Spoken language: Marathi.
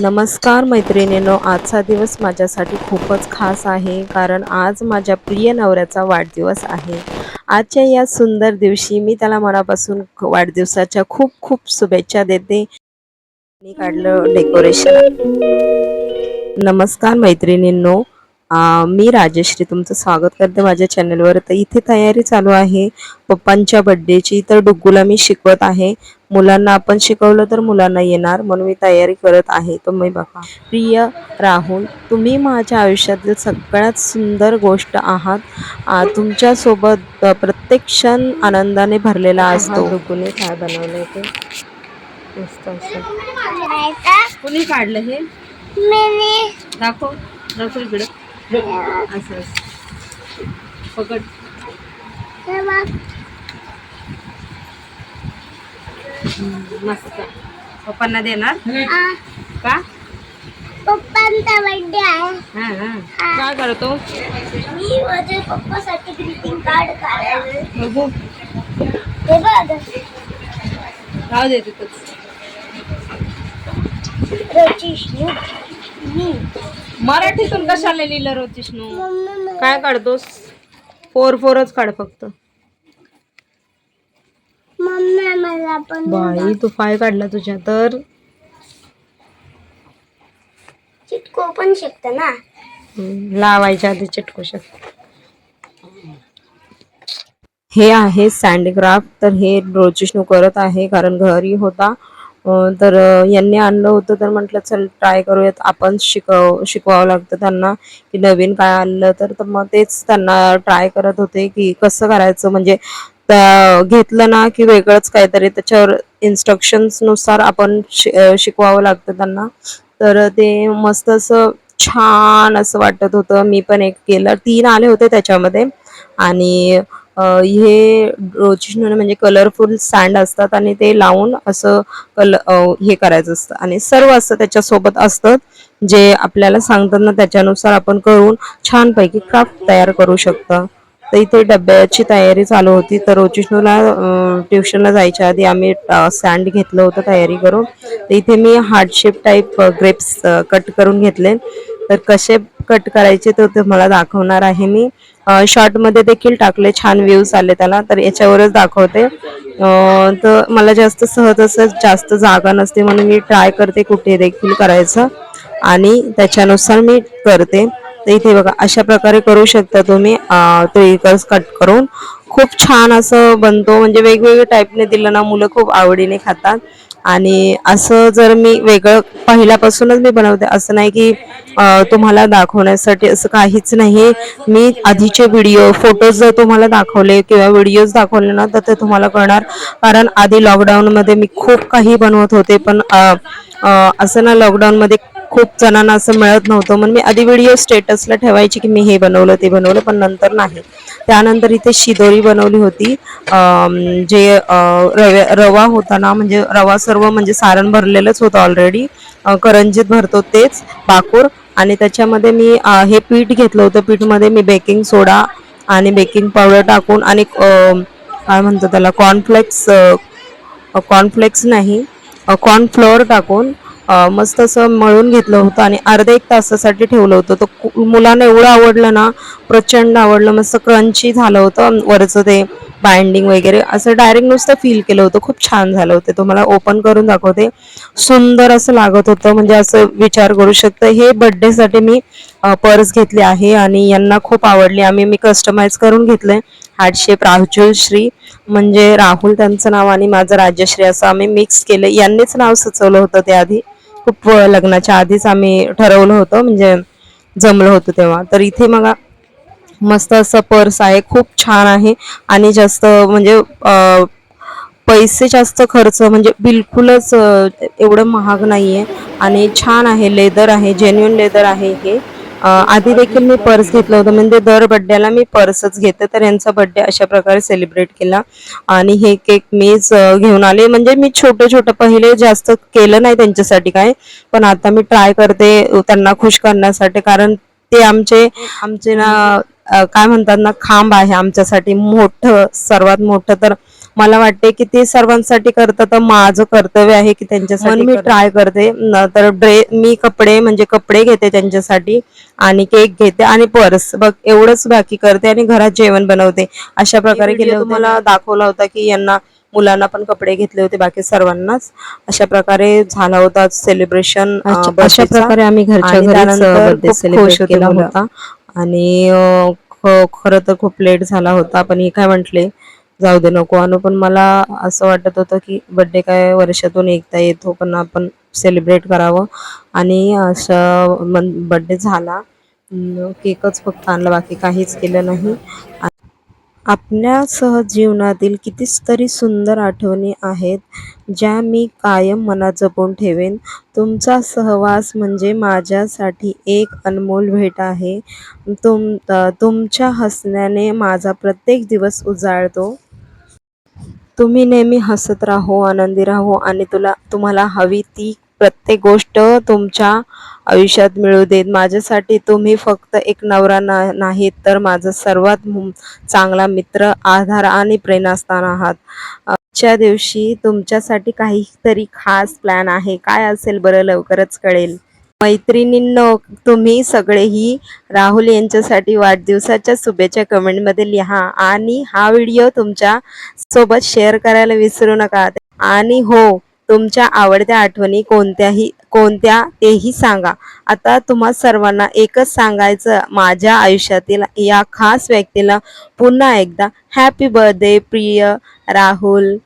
नमस्कार मैत्रिणींनो आजचा दिवस माझ्यासाठी खूपच खास आहे कारण आज माझ्या प्रिय नवऱ्याचा वाढदिवस आहे. आजच्या या सुंदर दिवशी मी त्याला मनापासून वाढदिवसाच्या खूप खूप शुभेच्छा देते. मी काढलं डेकोरेशन नमस्कार मैत्रिणींनो मी राजश्री तुमचं स्वागत करते माझ्या चॅनलवर तर इथे तयारी चालू आहे पप्पांच्या बड्डेची तर डुग्गूला मी शिकवत आहे. मुलांना आपण शिकवलं तर मुलांना येणार म्हणून मी तयारी करत आहे. तुम्ही बघा. प्रिय राहुल तुम्ही माझ्या आयुष्यातील सगळ्यात सुंदर गोष्ट आहात. आ, तुमच्यासोबत प्रत्येक क्षण आनंदाने भरलेला असतो. डुग्गूने काय बनवलंय ते? मस्त असं. कुणी काढलं हे? दाखव. दाखव इकडं. असं पकड मस्त पप्पांना देणार का पप्पांचा बर्थडे आहे. हा हा काय करतो मी माझ्या पप्पासाठी ग्रीटिंग कार्ड काढायला बघू. हे बघ राहू दे तिथंच. रचिश मी मराठीतून कशाला लिहिलं रोज विष्णू काय काढतोस? फोर फोरच काढ फक्त. मम्मी मला पण बाई तू फाय काढला तुझ्या तर. चिटको पण शकतं ना. लावायच्या आधी चिटकू शकतो हे आहे सँडक्राफ्ट तर हे रोजिष्णू करत आहे कारण घरी होता. तर यांनी आणलं होतं तर म्हटलं चल ट्राय करूयात. आपण शिकव शिकवावं लागतं त्यांना की नवीन काय आणलं. तर मग तेच त्यांना ट्राय करत होते की कसं करायचं? म्हणजे घेतलं ना की वेगळंच काहीतरी. त्याच्यावर इन्स्ट्रक्शन्सनुसार आपण शि- शिकवावं लागतं त्यांना. तर ते मस्त असं छान असं वाटत होतं. मी पण एक केलं. तीन आले होते त्याच्यामध्ये. आणि हे रोजिष्णूने म्हणजे कलरफुल सँड असतात आणि ते लावून असं कल हे करायचं असतं. आणि सर्व असं त्याच्यासोबत असतं जे आपल्याला सांगतात ना त्याच्यानुसार आपण करून छानपैकी क्राफ्ट तयार करू शकतं. तर इथे डब्याची तयारी चालू होती. तर रोचिष्णूला ट्युशनला जायच्या आधी आम्ही सँड घेतलं होतं तयारी करून. तर इथे मी heart shape type grapes cut करून घेतले. तर कसे कट करायचे तर ते मला दाखवणार आहे मी. शॉर्टमध्ये देखील टाकले छान व्ह्यूज आले त्याला तर याच्यावरच दाखवते. तर मला जास्त सहज असं जास्त जागा नसते म्हणून मी ट्राय करते कुठे देखील करायचं. आणि त्याच्यानुसार मी करते. तर इथे बघा अशा प्रकारे करू शकता तुम्ही तो इकर्स कट करून. खूप छान असं बनतो म्हणजे वेगवेगळ्या टाईपने दिलं ना मुलं खूप आवडीने खातात. आणि असं जर मी वेगळं पहिल्यापासूनच मी बनवते असं नाही की तुम्हाला दाखवण्यासाठी असं काहीच नाही. मी आधीचे व्हिडिओ फोटोज जर तुम्हाला दाखवले किंवा व्हिडिओज दाखवले ना तर ते तुम्हाला कळणार. कारण आधी लॉकडाऊनमध्ये मी खूप काही बनवत होते पण असं ना लॉकडाऊनमध्ये खूप जणांना असं मिळत नव्हतं. म्हणून मी आधी व्हिडिओ स्टेटसला ठेवायची की मी हे बनवलं ते बनवलं पण नंतर नाही. त्यानंतर इथे शिदोरी बनवली होती. जे रव्या रवा होता ना म्हणजे रवा सर्व म्हणजे सारण भरलेलंच होतं ऑलरेडी करंजीत भरतो तेच बाकूर. आणि त्याच्यामध्ये मी हे पीठ घेतलं होतं. पीठमध्ये मी बेकिंग सोडा आणि बेकिंग पावडर टाकून आणि काय म्हणतो त्याला कॉर्नफ्लेक्स कॉर्नफ्लेक्स नाही कॉर्नफ्लोअर टाकून मस्त असं मळून घेतलं होतं आणि अर्ध्या एक तासासाठी ठेवलं होतं. तर मुलांना एवढं आवडलं ना प्रचंड आवडलं मस्त क्रंची झालं होतं वरचं ते बाइंडिंग वगैरे असं डायरेक्ट नुसतं फील केलं होतं. खूप छान झालं होतं. तुम्हाला ओपन करून दाखवते. सुंदर असं लागत होतं. म्हणजे असं विचार करू शकतं हे बड्डेसाठी मी पर्स घेतली आहे आणि यांना खूप आवडली. आम्ही मी कस्टमाइज करून घेतलंय हार्टशेप राहुल श्री म्हणजे राहुल त्यांचं नाव आणि माझं राज्यश्री असं आम्ही मिक्स केलं. यांनीच नाव सुचवलं होतं त्याआधी. खूप लग्नाच्या आधीच आम्ही ठरवलं होतं म्हणजे जमलं होतं तेव्हा. तर इथे मग मस्त असं पर्स आहे खूप छान आहे आणि जास्त म्हणजे पैसे जास्त खर्च म्हणजे बिलकुलच एवढं महाग नाही आहे आणि छान आहे लेदर आहे जेन्युन लेदर आहे हे. आधी देखील मी पर्स घेतलं होतं. म्हणजे दर बड्डेला मी पर्सच घेते. तर यांचा बड्डे अशा प्रकारे सेलिब्रेट केला. आणि हे केक मीच घेऊन आले. म्हणजे मी छोटं छोटं पहिले जास्त केलं नाही त्यांच्यासाठी काय पण आता मी ट्राय करते त्यांना खुश करण्यासाठी. कारण ते आमचे आमचे ना काय म्हणतात ना खांब आहे आमच्यासाठी. मोठं सर्वात मोठं तर मला वाटते की ते सर्वांसाठी करतात तर माझं कर्तव्य आहे की त्यांच्यासाठी मी ट्राय करते. तर ड्रे मी कपडे म्हणजे कपडे घेते त्यांच्यासाठी आणि केक घेते आणि पर्स. बघ एवढंच बाकी करते आणि घरात जेवण बनवते. अशा प्रकारे केले मला दाखवला होता की यांना मुलांना पण कपडे घेतले होते बाकी सर्वांनाच. अशा प्रकारे झाला होता सेलिब्रेशन अशा प्रकारे आम्ही घरच्या आणि खरं तर खूप लेट झाला होता पण हे काय म्हटले? जाऊ दे नको. आणू पण मला असं वाटत होतं की बर्थडे काय वर्षातून एकदा येतो पण आपण सेलिब्रेट करावं. आणि असं बर्थडे झाला. केकच फक्त आणला बाकी काहीच केलं नाही. आपल्या जीवनातील कितीच तरी सुंदर आठवणी आहेत ज्या मी कायम मनात जपून ठेवेन. तुमचा सहवास म्हणजे माझ्यासाठी एक अनमोल भेट आहे. तुम तुमच्या हसण्याने माझा प्रत्येक दिवस उजाळतो. तुम्ही नेहमी हसत राहो आनंदी राहो आणि तुला तुम्हाला हवी ती प्रत्येक गोष्ट तुमच्या आयुष्यात मिळू देत. माझ्यासाठी तुम्ही फक्त एक नवरा ना नाहीत तर माझा सर्वात चांगला मित्र आधार आणि प्रेरणास्थान आहात. आजच्या दिवशी तुमच्यासाठी काहीतरी खास प्लॅन आहे. काय असेल बरं लवकरच कळेल. मैत्रिणींनो तुम्ही सगळेही राहुल यांच्यासाठी वाढदिवसाच्या शुभेच्छा कमेंटमध्ये लिहा आणि हा व्हिडिओ तुमच्यासोबत शेअर करायला विसरू नका. आणि हो तुमच्या आवडत्या आठवणी कोणत्याही कोणत्या तेही सांगा. आता तुम्हा सर्वांना एकच सांगायचं माझ्या आयुष्यातील या खास व्यक्तीला पुन्हा एकदा हॅपी बर्थडे प्रिय राहुल.